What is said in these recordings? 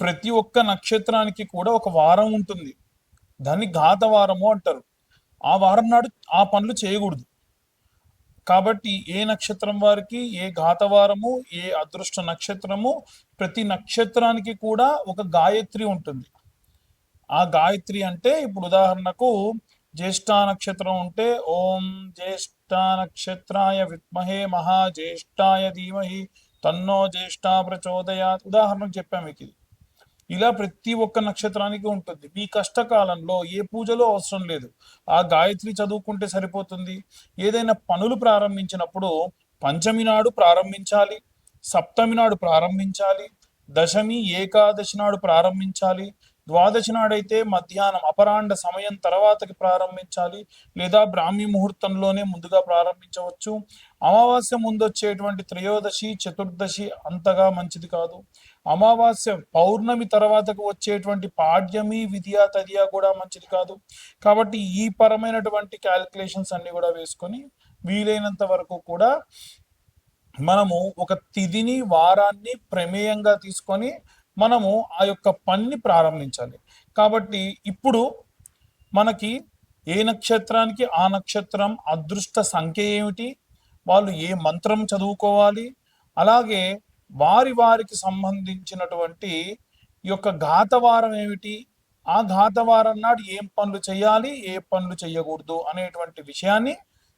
ప్రతి ఒక్క నక్షత్రానికి కూడా ఒక వారం ఉంటుంది. దాన్ని ఘాత వారము అంటారు. ఆ వారం నాడు ఆ పనులు చేయకూడదు. కాబట్టి ఏ నక్షత్రం వారికి ఏ ఘాతవారము ఏ అదృష్ట నక్షత్రము ప్రతి నక్షత్రానికి కూడా ఒక గాయత్రి ఉంటుంది. ఆ గాయత్రి అంటే ఇప్పుడు ఉదాహరణకు జ్యేష్ఠ నక్షత్రం ఉంటే ఓం జ్యేష్ఠ నక్షత్రాయ విద్మహే మహాజ్యేష్ఠాయ ధీమహి తన్నో జ్యేష్ఠ ప్రచోదయాత్ ఉదాహరణకు చెప్పాము మీకు ఇది. ఇలా ప్రతి ఒక్క నక్షత్రానికి ఉంటుంది. మీ కష్టకాలంలో ఏ పూజలో అవసరం లేదు. ఆ గాయత్రి చదువుకుంటే సరిపోతుంది. ఏదైనా పనులు ప్రారంభించినప్పుడు పంచమి నాడు ప్రారంభించాలి సప్తమి నాడు ప్రారంభించాలి దశమి ఏకాదశి నాడు ప్రారంభించాలి ద్వాదశి నాడైతే మధ్యాహ్నం అపరాండ సమయం తర్వాతకి ప్రారంభించాలి లేదా బ్రాహ్మీ ముహూర్తంలోనే ముందుగా ప్రారంభించవచ్చు. అమావాస్య ముందు వచ్చేటువంటి త్రయోదశి చతుర్దశి అంతగా మంచిది కాదు. అమావాస్య పౌర్ణమి తర్వాతకు వచ్చేటువంటి పాడ్యమి విద్య తదియా కూడా మంచిది కాదు. కాబట్టి ఈ పరమైనటువంటి క్యాలిక్యులేషన్స్ అన్ని కూడా వేసుకొని వీలైనంత వరకు కూడా మనము ఒక తిథిని వారాన్ని ప్రమేయంగా తీసుకొని మనము ఆ యొక్క పనిని ప్రారంభించాలి. కాబట్టి ఇప్పుడు మనకి ఏ నక్షత్రానికి ఆ నక్షత్రం అదృష్ట సంఖ్య ఏమిటి? వాళ్ళు ఏ మంత్రం చదువుకోవాలి? అలాగే వారి వారికి సంబంధించినటువంటి ఈ యొక్క ఘాతవారం ఏమిటి? ఆ ఘాతవారం నాడు ఏం పనులు చేయాలి? ఏ పనులు చేయకూడదు? అనేటువంటి విషయాన్ని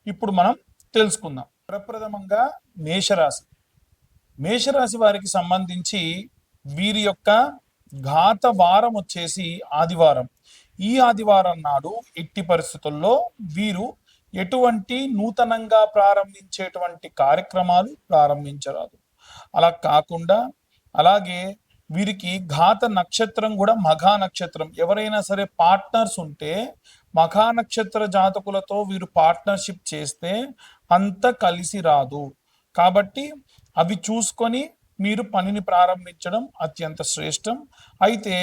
ఇప్పుడు మనం తెలుసుకుందాం. ప్రప్రథమంగా మేషరాశి. మేషరాశి వారికి సంబంధించి వీరి యొక్క ఘాత వారం వచ్చేసి ఆదివారం. ఈ ఆదివారం నాడు ఎట్టి పరిస్థితుల్లో వీరు ఎటువంటి నూతనంగా ప్రారంభించేటువంటి కార్యక్రమాలు ప్రారంభించరాదు. అలా కాకుండా అలాగే వీరికి ఘాత నక్షత్రం కూడా మఘా నక్షత్రం. ఎవరైనా సరే పార్ట్నర్స్ ఉంటే మఘా నక్షత్ర జాతకులతో వీరు పార్ట్నర్షిప్ చేస్తే అంత కలిసి రాదు. కాబట్టి అవి చూసుకొని మీరు పనిని ప్రారంభించడం అత్యంత శ్రేష్టం. అయితే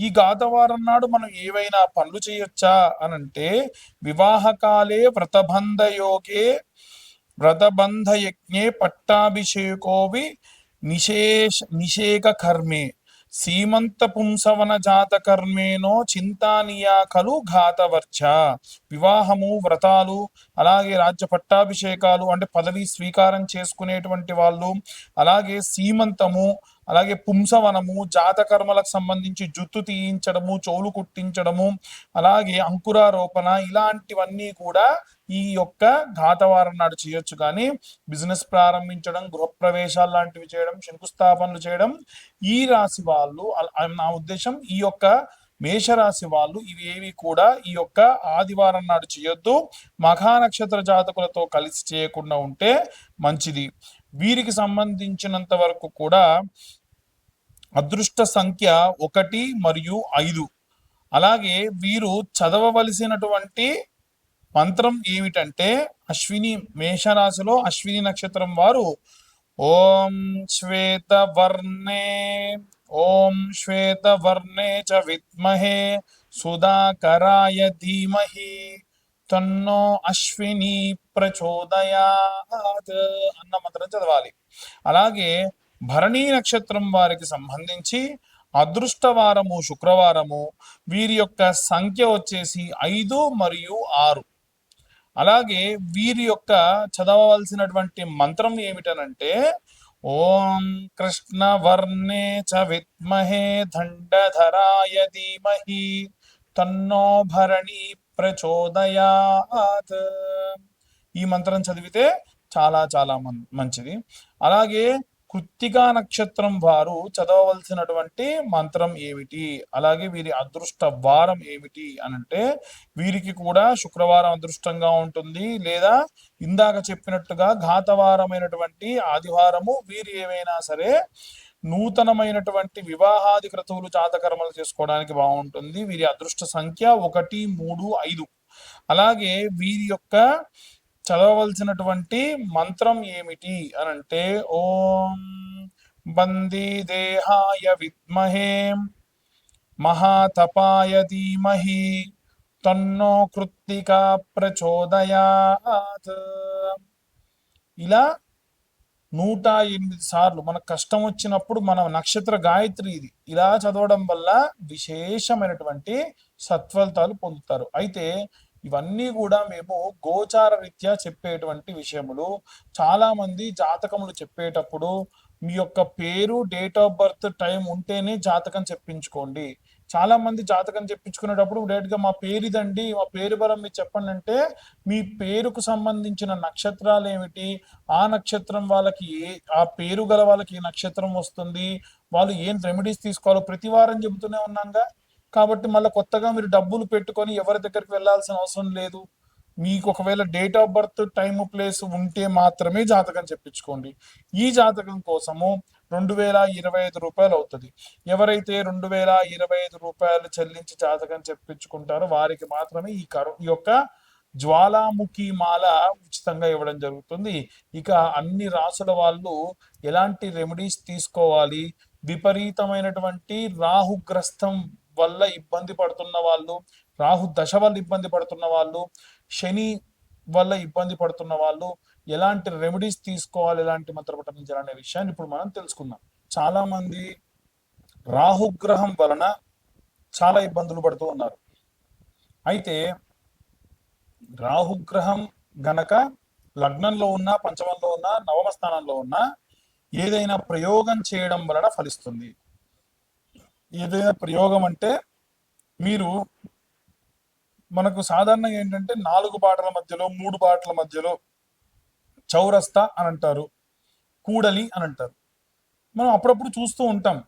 ఈ గాతవారం నాడు మనం ఏవైనా పనులు చేయొచ్చా అని అంటే వివాహకాలే వ్రతబంధ యోగే వ్రతబంధ యజ్ఞే పట్టాభిషేకోవి నిశేష నిషేక కర్మే సీమంత పుంసవన జాత కర్మేనో చింతానియా కలు ఘాతవర్చ. వివాహము వ్రతాలు అలాగే రాజ్య పట్టాభిషేకాలు అంటే పదవి స్వీకారం చేసుకునేటువంటి వాళ్ళు అలాగే సీమంతము అలాగే పుంసవనము జాతకర్మలకు సంబంధించి జుత్తు తీయించడము చోలు కుట్టించడము అలాగే అంకురారోపణ ఇలాంటివన్నీ కూడా ఈ యొక్క ఘాతవారం నాడు చేయొచ్చు. కానీ బిజినెస్ ప్రారంభించడం గృహప్రవేశాలు లాంటివి చేయడం శంకుస్థాపనలు చేయడం ఈ రాశి వాళ్ళు నా ఉద్దేశం ఈ యొక్క మేషరాశి వాళ్ళు ఇవి ఏవి కూడా ఈ యొక్క ఆదివారం నాడు చేయొద్దు. మఖా నక్షత్ర జాతకులతో కలిసి చేయకుండా ఉంటే మంచిది. వీరికి సంబంధించినంత వరకు కూడా అదృష్ట సంఖ్య ఒకటి మరియు ఐదు. అలాగే వీరు చదవవలసినటువంటి మంత్రం ఏమిటంటే అశ్విని మేషరాశిలో అశ్విని నక్షత్రం వారు ఓం శ్వేత వర్ణే ఓం శ్వేతవర్ణే చ విద్మహే సుధాకరాయ ధీమహి తన్నో అశ్విని ప్రచోదయాత్ అన్న మంత్రం చదవాలి. అలాగే భరణీ నక్షత్రం వారికి సంబంధించి అదృష్టవారము శుక్రవారము వీరి యొక్క సంఖ్య వచ్చేసి ఐదు మరియు ఆరు. అలాగే వీరి యొక్క చదవవలసినటువంటి మంత్రం ఏమిటనంటే ఓం కృష్ణ వర్ణే చ విద్మహే దండధరాయ ధీమహి తన్నో భరణి ప్రచోదయాత్. ఈ మంత్రం చదివితే చాలా చాలా మం- మంచిది. అలాగే కృత్తికా నక్షత్రం వారు చదవవలసినటువంటి మంత్రం ఏమిటి? అలాగే వీరి అదృష్ట వారం ఏమిటి? అని అంటే వీరికి కూడా శుక్రవారం అదృష్టంగా ఉంటుంది. లేదా ఇందాక చెప్పినట్టుగా ఘాతవారమైనటువంటి ఆదివారము వీరు ఏమైనా సరే నూతనమైనటువంటి వివాహాది క్రతువులు జాతకర్మలు చేసుకోవడానికి బాగుంటుంది. వీరి అదృష్ట సంఖ్య ఒకటి మూడు ఐదు. అలాగే వీరి యొక్క చదవవలసినటువంటి మంత్రం ఏమిటి అని అంటే ఓం బందీ దేహాయ విద్మహే మహాతపాయ ధీమహి తన్నో కృత్తికా ప్రచోదయాత్. ఇలా నూట ఎనిమిది సార్లు మనకు కష్టం వచ్చినప్పుడు మన నక్షత్ర గాయత్రి ఇది. ఇలా చదవడం వల్ల విశేషమైనటువంటి సత్ఫలితాలు పొందుతారు. అయితే ఇవన్నీ కూడా మేము గోచార రీత్యా చెప్పేటువంటి విషయములు. చాలా మంది జాతకములు చెప్పేటప్పుడు మీ యొక్క పేరు డేట్ ఆఫ్ బర్త్ టైం ఉంటేనే జాతకం చెప్పించుకోండి. చాలా మంది జాతకం చెప్పించుకునేటప్పుడు డైరెక్ట్గా మా పేరు ఇదండి మా పేరు బలం మీరు చెప్పండి అంటే మీ పేరుకు సంబంధించిన నక్షత్రాలు ఏమిటి? ఆ నక్షత్రం వాళ్ళకి ఏ ఆ పేరు గల వాళ్ళకి ఏ నక్షత్రం వస్తుంది? వాళ్ళు ఏం రెమెడీస్ తీసుకోవాలో ప్రతి వారం చెబుతూనే ఉన్నాగా. కాబట్టి మళ్ళీ కొత్తగా మీరు డబ్బులు పెట్టుకొని ఎవరి దగ్గరికి వెళ్ళాల్సిన అవసరం లేదు. మీకు ఒకవేళ date of birth time place ఉంటే మాత్రమే జాతకం చెప్పించుకోండి. ఈ జాతకం కోసము రెండు వేల ఇరవై ఐదు రూపాయలు అవుతుంది. ఎవరైతే రెండు వేల ఇరవై ఐదు రూపాయలు చెల్లించి జాతకం చెప్పించుకుంటారో వారికి మాత్రమే ఈ కరు ఈ యొక్క జ్వాలాముఖి మాల ఉచితంగా ఇవ్వడం జరుగుతుంది. ఇక అన్ని రాసుల వాళ్ళు ఎలాంటి రెమెడీస్ తీసుకోవాలి? విపరీతమైనటువంటి రాహుగ్రస్తం వల్ల ఇబ్బంది పడుతున్న వాళ్ళు రాహు దశ వల్ల ఇబ్బంది పడుతున్న వాళ్ళు శని వల్ల ఇబ్బంది పడుతున్న వాళ్ళు ఎలాంటి రెమెడీస్ తీసుకోవాలి ఎలాంటి మంత్ర పఠించాలి అనే విషయాన్ని ఇప్పుడు మనం తెలుసుకుందాం. చాలా మంది రాహుగ్రహం వలన చాలా ఇబ్బందులు పడుతూ ఉన్నారు. అయితే రాహుగ్రహం గనక లగ్నంలో ఉన్న పంచమంలో ఉన్న నవమ స్థానంలో ఉన్న ఏదైనా ప్రయోగం చేయడం వలన ఫలిస్తుంది. ఏదైనా ప్రయోగం అంటే మీరు మనకు సాధారణంగా ఏంటంటే నాలుగు బాటల మధ్యలో మూడు బాటల మధ్యలో చౌరస్తా అని అంటారు కూడలి అని అంటారు. మనం అప్పుడప్పుడు చూస్తూ ఉంటాం.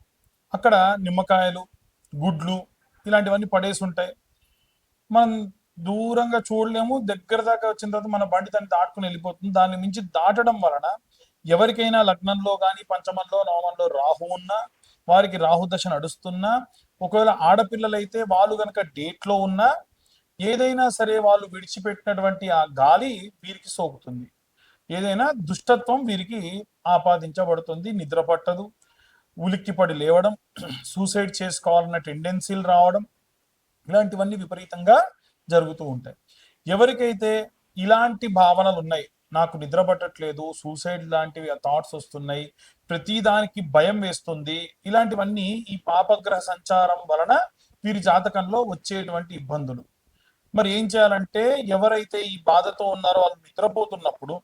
అక్కడ నిమ్మకాయలు గుడ్లు ఇలాంటివన్నీ పడేసి ఉంటాయి. మనం దూరంగా చూడలేము. దగ్గర దాకా వచ్చిన తర్వాత మన బండి దాన్ని దాటుకుని వెళ్ళిపోతుంది. దాన్ని మించి దాటడం వలన ఎవరికైనా లగ్నంలో కానీ పంచమంలో నవమంలో రాహు ఉన్నా వారికి రాహు దశ నడుస్తున్నా ఒకవేళ ఆడపిల్లలైతే వాళ్ళు గనక డేట్లో ఉన్నా ఏదైనా సరే వాళ్ళు విడిచిపెట్టినటువంటి ఆ గాలి వీరికి సోకుతుంది. ఏదైనా దుష్టత్వం వీరికి ఆపాదించబడుతుంది నిద్ర పట్టదు ఉలిక్కిపడి లేవడం సూసైడ్ చేసుకోవాలన్న టెండెన్సీలు రావడం ఇలాంటివన్నీ విపరీతంగా జరుగుతూ ఉంటాయి. ఎవరికైతే ఇలాంటి భావనలు ఉన్నాయి నాకు నిద్ర పట్టట్లేదు సూసైడ్ లాంటివి థాట్స్ వస్తున్నాయి ప్రతి దానికి భయం వేస్తుంది. ఇలాంటివన్నీ ఈ పాపగ్రహ సంచారం వలన వీరి జాతకంలో వచ్చేటువంటి ఇబ్బందులు. మరి ఏం చేయాలంటే ఎవరైతే ఈ బాధతో ఉన్నారో వాళ్ళు నిద్రపోతున్నప్పుడు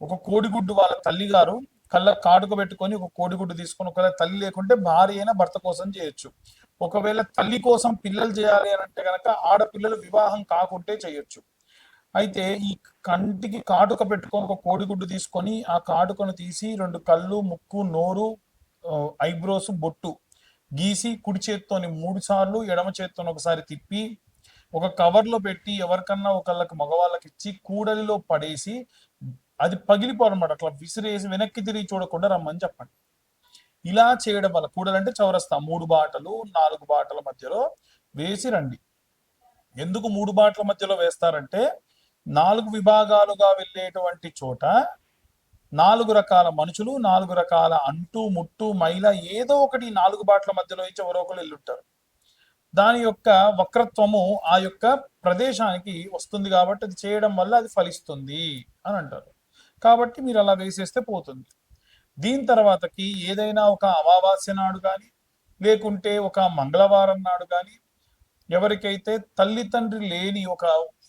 ఒక కోడిగుడ్డు వాళ్ళ తల్లి గారు కళ్ళ కాడుకు పెట్టుకొని ఒక కోడిగుడ్డు తీసుకొని ఒకవేళ తల్లి లేకుంటే భార్య అయినా భర్త కోసం చేయొచ్చు. ఒకవేళ తల్లి కోసం పిల్లలు చేయాలి అని అంటే కనుక ఆడపిల్లలు వివాహం కాకుంటే చేయొచ్చు. అయితే ఈ కంటికి కాటుక పెట్టుకొని ఒక కోడిగుడ్డు తీసుకొని ఆ కాటుకను తీసి రెండు కళ్ళు ముక్కు నోరు ఐబ్రోస్ బొట్టు గీసి కుడి చేత్తోని మూడు సార్లు ఎడమ చేత్తోని ఒకసారి తిప్పి ఒక కవర్లో పెట్టి ఎవరికన్నా ఒకళ్ళకి మగవాళ్ళకి ఇచ్చి కూడలిలో పడేసి అది పగిలిపోవన్నమాట అట్లా విసిరేసి వెనక్కి తిరిగి చూడకుండా రమ్మని చెప్పండి. ఇలా చేయడం వల్ల కూడలంటే చౌరస్తా. మూడు బాటలు నాలుగు బాటల మధ్యలో వేసి రండి. ఎందుకు మూడు బాటల మధ్యలో వేస్తారంటే నాలుగు విభాగాలుగా వెళ్ళేటువంటి చోట నాలుగు రకాల మనుషులు నాలుగు రకాల అంటు ముట్టు మైల ఏదో ఒకటి నాలుగు బాట్ల మధ్యలో ఇచ్చి ఎవరో ఒకరు వెళ్ళుంటారు. దాని యొక్క వక్రత్వము ఆ యొక్క ప్రదేశానికి వస్తుంది కాబట్టి అది చేయడం వల్ల అది ఫలిస్తుంది అని అంటారు. కాబట్టి మీరు అలా వేసేస్తే పోతుంది. దీని తర్వాతకి ఏదైనా ఒక అమావాస్య నాడు కానీ లేకుంటే ఒక మంగళవారం నాడు కానీ ఎవరికైతే తల్లి తండ్రి లేని ఒక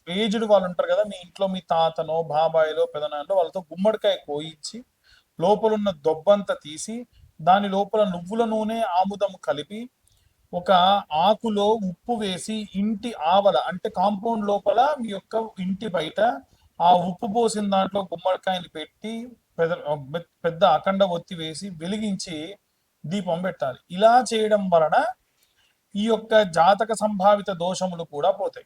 ఏజ్డ్ వాళ్ళు ఉంటారు కదా మీ ఇంట్లో మీ తాతనో బాబాయిలో పెదనాన్నో వాళ్ళతో గుమ్మడికాయ కోయించి లోపలున్న దొబ్బంతా తీసి దాని లోపల నువ్వుల నూనె ఆముదం కలిపి ఒక ఆకులో ఉప్పు వేసి ఇంటి ఆవల అంటే కాంపౌండ్ లోపల మీ యొక్క ఇంటి బయట ఆ ఉప్పు పోసిన దాంట్లో గుమ్మడికాయని పెట్టి పెద్ద పెద్ద అఖండ ఒత్తి వేసి వెలిగించి దీపం పెట్టాలి. ఇలా చేయడం వలన ఈ యొక్క జాతక సంభావిత దోషములు కూడా పోతాయి.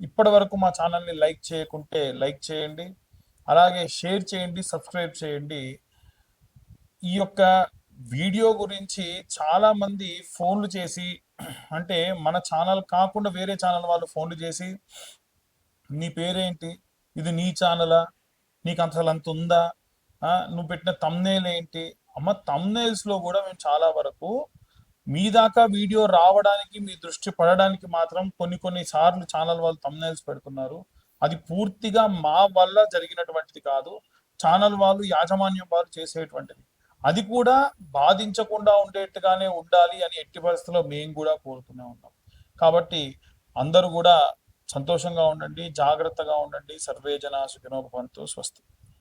ఇప్పటి వరకు మా ఛానల్ని లైక్ చేయకుంటే లైక్ చేయండి. అలాగే షేర్ చేయండి సబ్స్క్రైబ్ చేయండి. ఈ యొక్క వీడియో గురించి చాలా మంది ఫోన్లు చేసి అంటే మన ఛానల్ కాకుండా వేరే ఛానల్ వాళ్ళు ఫోన్లు చేసి నీ పేరేంటి? ఇది నీ ఛానలా? నీకు అసలు అంత ఉందా? నువ్వు పెట్టిన తమ్నేల్ ఏంటి? అమ్మ thumbnails లో కూడా మేము చాలా వరకు మీ దాకా వీడియో రావడానికి మీ దృష్టి పడడానికి మాత్రం కొన్ని కొన్ని సార్లు ఛానల్ వాళ్ళు తమ్నైల్స్ పెడుతున్నారు. అది పూర్తిగా మా వల్ల జరిగినటువంటిది కాదు. ఛానల్ వాళ్ళు యాజమాన్యం వాళ్ళు చేసేటువంటిది. అది కూడా బాధించకుండా ఉండేట్టుగానే ఉండాలి అని ఎట్టి పరిస్థితుల్లో మేము కూడా కోరుతూనే ఉన్నాం. కాబట్టి అందరూ కూడా సంతోషంగా ఉండండి జాగ్రత్తగా ఉండండి. సర్వే జన సుఖినోపంతు స్వస్తి.